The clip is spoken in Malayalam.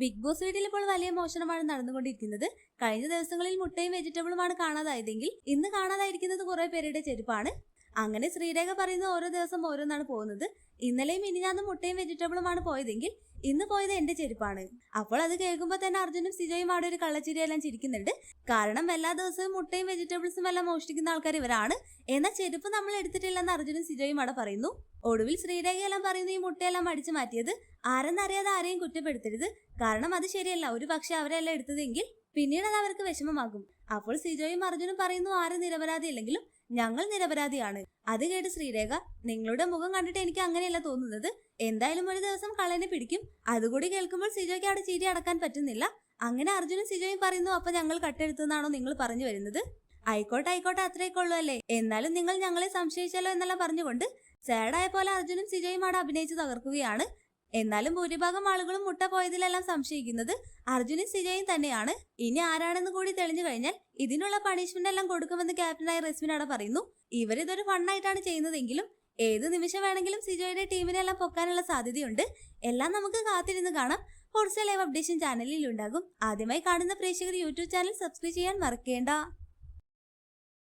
ബിഗ് ബോസ് വീട്ടിൽ ഇപ്പോൾ വലിയ മോഷണമാണ് നടന്നുകൊണ്ടിരിക്കുന്നത്. കഴിഞ്ഞ ദിവസങ്ങളിൽ മുട്ടയും വെജിറ്റബിളുമാണ് കാണാതായതെങ്കിൽ ഇന്ന് കാണാതായിരിക്കുന്നത് കുറെ പേരുടെ ചെരുപ്പാണ്. അങ്ങനെ ശ്രീരേഖ പറയുന്ന ഓരോ ദിവസം ഓരോന്നാണ് പോകുന്നത്. ഇന്നലെയും ഇനിഞ്ഞാന്ന് മുട്ടയും വെജിറ്റബിളുമാണ് പോയതെങ്കിൽ ഇന്ന് പോയത് എന്റെ ചെരുപ്പാണ്. അപ്പോൾ അത് കേൾക്കുമ്പോൾ തന്നെ അർജുനും സിജയും അവിടെ ഒരു കള്ളച്ചിരിയെല്ലാം ചിരിക്കുന്നുണ്ട്. കാരണം എല്ലാ ദിവസവും മുട്ടയും വെജിറ്റബിൾസും എല്ലാം മോഷ്ടിക്കുന്ന ആൾക്കാർ ഇവരാണ്. എന്നാൽ ചെരുപ്പ് നമ്മൾ എടുത്തിട്ടില്ലെന്ന് അർജുനും സിജയും അവിടെ പറയുന്നു. ഒടുവിൽ ശ്രീരേഖയെല്ലാം പറയുന്നു ഈ മുട്ടയെല്ലാം അടിച്ചു മാറ്റിയത്. ആരെന്നറിയാതെ ആരെയും കുറ്റപ്പെടുത്തരുത്. കാരണം അത് ശരിയല്ല. ഒരു പക്ഷെ അവരെല്ലാം എടുത്തതെങ്കിൽ പിന്നീട് അത് അവർക്ക് വിഷമമാകും. അപ്പോൾ സിജോയും അർജുനും പറയുന്നു ആരും നിരപരാധിയല്ലെങ്കിലും ഞങ്ങൾ നിരപരാധിയാണ്. അത് കേട്ട് ശ്രീരേഖ നിങ്ങളുടെ മുഖം കണ്ടിട്ട് എനിക്ക് അങ്ങനെയല്ല തോന്നുന്നത്. എന്തായാലും ഒരു ദിവസം കള്ളനെ പിടിക്കും. അതുകൂടി കേൾക്കുമ്പോൾ സിജോയ്ക്ക് അവിടെ ചിരി അടക്കാൻ പറ്റുന്നില്ല. അങ്ങനെ അർജുനും സിജോയും പറയുന്നു അപ്പൊ ഞങ്ങൾ കട്ടെടുത്തെന്നാണോ നിങ്ങൾ പറഞ്ഞു വരുന്നത്? ആയിക്കോട്ടെ ആയിക്കോട്ടെ അത്രയൊക്കെ ഉള്ളൂ അല്ലേ? എന്നാലും നിങ്ങൾ ഞങ്ങളെ സംശയിച്ചല്ലോ എന്നെല്ലാം പറഞ്ഞുകൊണ്ട് സാഡായ പോലെ അർജുനും സിജോയും അവിടെ അഭിനയിച്ച് തകർക്കുകയാണ്. എന്നാലും ഭൂരിഭാഗം ആളുകളും മുട്ട പോയതിലെല്ലാം സംശയിക്കുന്നത്. അർജുനും സിജയും തന്നെയാണ്. ഇനി ആരാണെന്ന് കൂടി തെളിഞ്ഞു കഴിഞ്ഞാൽ ഇതിനുള്ള പണിഷ്മെന്റ് എല്ലാം കൊടുക്കുമെന്ന് ക്യാപ്റ്റനായ അവിടെ പറയുന്നു. ഇവരിതൊരു ഫണ്ണായിട്ടാണ് ചെയ്യുന്നതെങ്കിലും ഏത് നിമിഷം വേണമെങ്കിലും സിജോയുടെ ടീമിനെല്ലാം പൊക്കാനുള്ള സാധ്യതയുണ്ട്. എല്ലാം നമുക്ക് കാത്തിരുന്ന് കാണാം. ഹോട്ട്സെൽ ലൈവ് അപ്ഡേഷൻ ചാനലിൽ ഉണ്ടാകും. ആദ്യമായി കാണുന്ന പ്രേക്ഷകർ യൂട്യൂബ് ചാനൽ സബ്സ്ക്രൈബ് ചെയ്യാൻ മറക്കേണ്ട.